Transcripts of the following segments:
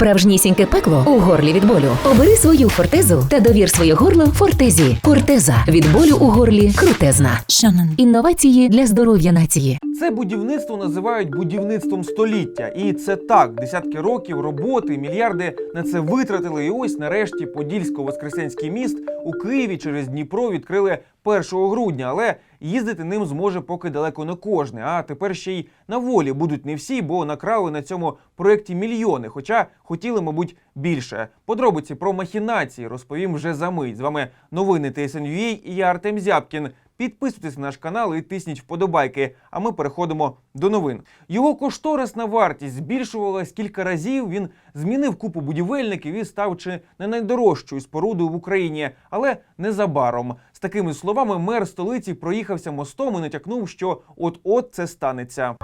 Справжнісіньке пекло у горлі від болю. Обери свою фортезу та довір своє горло фортезі. Фортеза від болю у горлі крутезна. Шанон. Інновації для здоров'я нації. Це будівництво називають будівництвом століття, і це так. Десятки років роботи, мільярди на це витратили. І ось нарешті Подільсько-Воскресенський міст у Києві через Дніпро відкрили 1 грудня, але їздити ним зможе поки далеко не кожне. А тепер ще й на волі будуть не всі, бо накрали на цьому проєкті мільйони. Хоча хотіли, мабуть, більше. Подробиці про махінації розповім вже за мить. З вами новини ТСНЮА і я Артем Зябкін. Підписуйтесь на наш канал і тисніть вподобайки. А ми переходимо до новин. Його кошторисна вартість збільшувалась кілька разів. Він змінив купу будівельників і став чи не найдорожчою спорудою в Україні, але незабаром. З такими словами мер столиці проїхався мостом і натякнув, що от-от це станеться.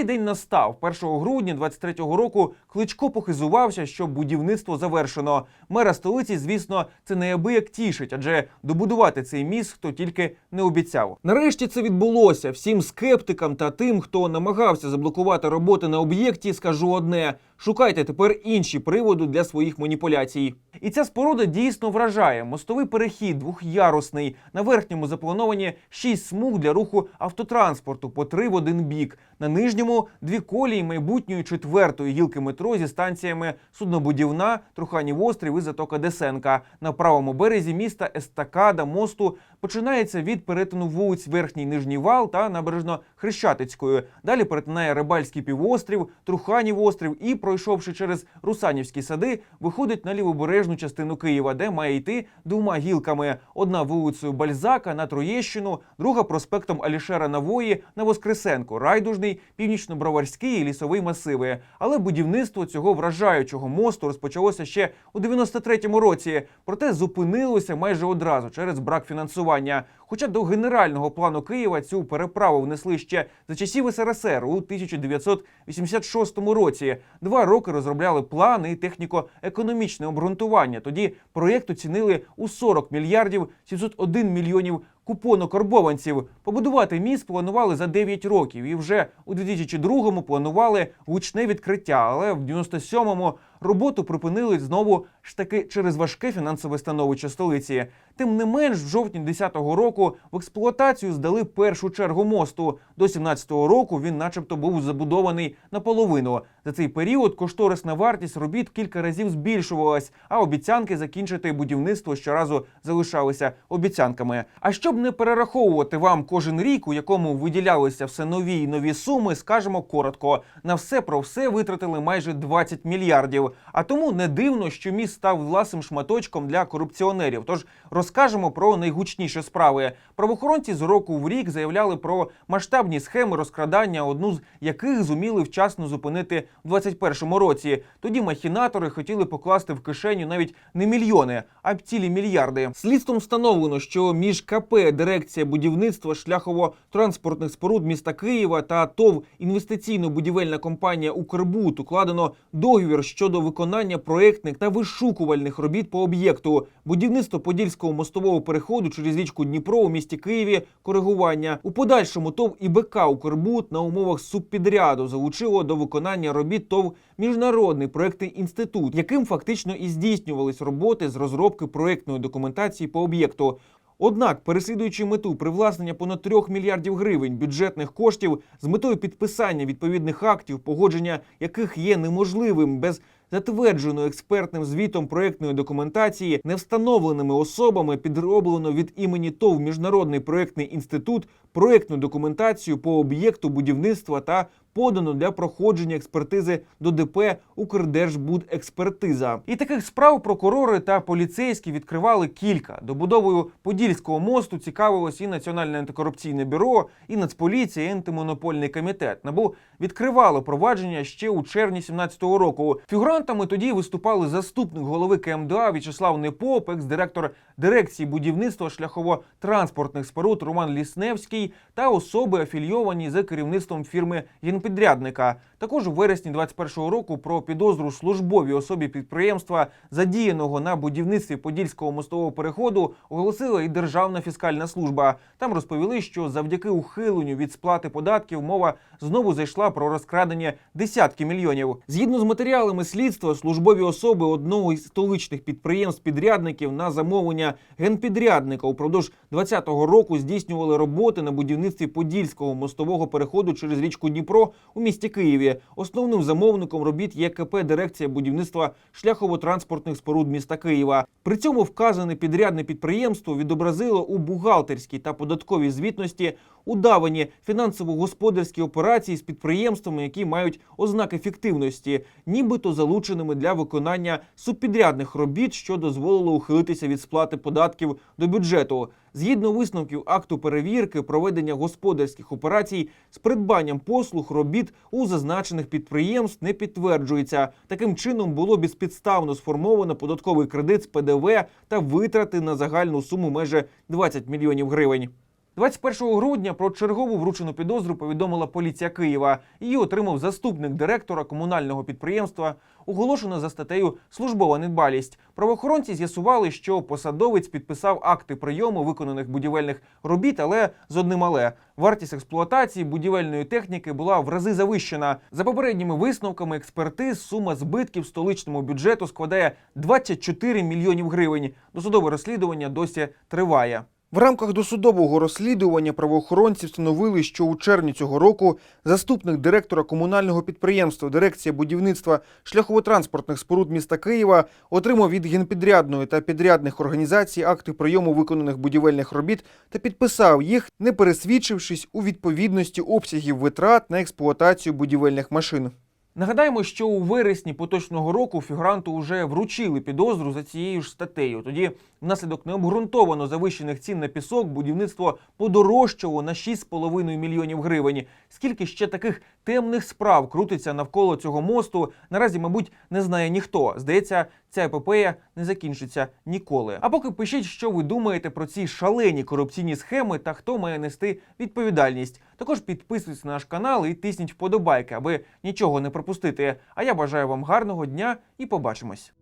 Цей день настав 1 грудня 23-го року. Кличко похизувався, що будівництво завершено. Мера столиці, звісно, це неабияк тішить, адже добудувати цей міст хто тільки не обіцяв. Нарешті це відбулося. Всім скептикам та тим, хто намагався заблокувати роботи на об'єкті, скажу одне: шукайте тепер інші приводи для своїх маніпуляцій. І ця споруда дійсно вражає. Мостовий перехід двохярусний. На верхньому заплановані шість смуг для руху автотранспорту по три в один бік. На нижньому дві колії майбутньої четвертої гілки метро зі станціями Суднобудівна, Труханів острів і Затока Десенка. На правому березі міста естакада мосту починається від перетину вулиць Верхній Нижній Вал та набережно Хрещатицькою. Далі перетинає Рибальський півострів, Труханів острів і, пройшовши через Русанівські сади, виходить на лівобережну частину Києва, де має йти двома гілками: одна вулицею Бальзака на Троєщину, друга проспектом Алішера Навої на Воскресенку, Райдужний, Північно-Броварський і лісовий масиви. Але будівництво цього вражаючого мосту розпочалося ще у 93-му році, проте зупинилося майже одразу через брак фінансування. Хоча до генерального плану Києва цю переправу внесли ще за часів СРСР у 1986 році. Два роки розробляли плани і техніко-економічне обґрунтування. Тоді проєкт оцінили у 40 мільярдів 701 мільйонів купонокарбованців. Побудувати міст планували за 9 років, і вже у 2002-му планували гучне відкриття. Але в 97-му роботу припинили знову ж таки через важке фінансове становище столиці. Тим не менш, в жовтні 10-го року в експлуатацію здали першу чергу мосту. До 17-го року він, начебто, був забудований наполовину. За цей період кошторисна вартість робіт кілька разів збільшувалась, а обіцянки закінчити будівництво щоразу залишалися обіцянками. А щоб не перераховувати вам кожен рік, у якому виділялися все нові й нові суми, скажемо коротко: на все про все витратили майже 20 мільярдів. А тому не дивно, що міст став власним шматочком для корупціонерів. Тож розкажемо про найгучніші справи. Правоохоронці з року в рік заявляли про масштабні схеми розкрадання, одну з яких зуміли вчасно зупинити в 21-му році. Тоді махінатори хотіли покласти в кишеню навіть не мільйони, а цілі мільярди. Слідством встановлено, що між КП дирекція будівництва шляхово-транспортних споруд міста Києва та ТОВ інвестиційно-будівельна компанія Укрбуд укладено договір щодо виконання проєктних та вишукувальних робіт по об'єкту. Будівництво Подільського мостового переходу через річку Дніпро у місті Києві коригування. У подальшому ТОВ ІБК Укрбуд на умовах субпідряду залучило до виконання робіт ТОВ Міжнародний проєктний інститут, яким фактично і здійснювались роботи з розробки проєктної документації по об'єкту. Однак, переслідуючи мету привласнення понад 3 мільярдів гривень бюджетних коштів з метою підписання відповідних актів, погодження яких є неможливим без затвердженої експертним звітом проєктної документації, невстановленими особами підроблено від імені ТОВ Міжнародний проєктний інститут проєктну документацію по об'єкту будівництва та подано для проходження експертизи до ДП Укрдержбудекспертиза. І таких справ прокурори та поліцейські відкривали кілька. Добудовою Подільського мосту цікавилось і Національне антикорупційне бюро, і Нацполіція, і антимонопольний комітет. НАБУ відкривало провадження ще у червні 17-го року. Фігурантами тоді виступали заступник голови КМДА В'ячеслав Непоп, екс-директор дирекції будівництва шляхово-транспортних споруд Роман Лісневський та особи афільйовані за керівництвом фірми генпідрядника. Також у вересні 2021 року про підозру службовій особі підприємства, задіяного на будівництві Подільського мостового переходу, оголосила і Державна фіскальна служба. Там розповіли, що завдяки ухиленню від сплати податків мова знову зайшла про розкрадення десятки мільйонів. Згідно з матеріалами слідства, службові особи одного із столичних підприємств-підрядників на замовлення генпідрядника упродовж 2020 року здійснювали роботи на будівництві Подільського мостового переходу через річку Дніпро у місті Києві. Основним замовником робіт є КП Дирекція будівництва шляхово-транспортних споруд міста Києва. При цьому вказане підрядне підприємство відобразило у бухгалтерській та податковій звітності удавані фінансово-господарські операції з підприємствами, які мають ознаки фіктивності, нібито залученими для виконання субпідрядних робіт, що дозволило ухилитися від сплати податків до бюджету. Згідно висновків акту перевірки, проведення господарських операцій з придбанням послуг робіт у зазначених підприємств не підтверджується. Таким чином було безпідставно сформовано податковий кредит з ПДВ та витрати на загальну суму майже 20 мільйонів гривень. 21 грудня про чергову вручену підозру повідомила поліція Києва. Її отримав заступник директора комунального підприємства. Оголошено за статтею Службова недбалість. Правоохоронці з'ясували, що посадовець підписав акти прийому виконаних будівельних робіт, але з одним але вартість експлуатації будівельної техніки була в рази завищена. За попередніми висновками експертиз, сума збитків столичному бюджету складає 24 мільйонів гривень. Досудове розслідування досі триває. В рамках досудового розслідування правоохоронці встановили, що у червні цього року заступник директора комунального підприємства Дирекція будівництва шляхово-транспортних споруд міста Києва отримав від генпідрядної та підрядних організацій акти прийому виконаних будівельних робіт та підписав їх, не пересвідчившись у відповідності обсягів витрат на експлуатацію будівельних машин. Нагадаємо, що у вересні поточного року фігуранту вже вручили підозру за цією ж статтею. Тоді, внаслідок необґрунтовано завищених цін на пісок, будівництво подорожчало на 6,5 мільйонів гривень. Скільки ще таких темних справ крутиться навколо цього мосту, наразі, мабуть, не знає ніхто. Здається, ця епопея не закінчиться ніколи. А поки пишіть, що ви думаєте про ці шалені корупційні схеми та хто має нести відповідальність. Також підписуйтесь на наш канал і тисніть вподобайки, аби нічого не пропустити. А я бажаю вам гарного дня і побачимось.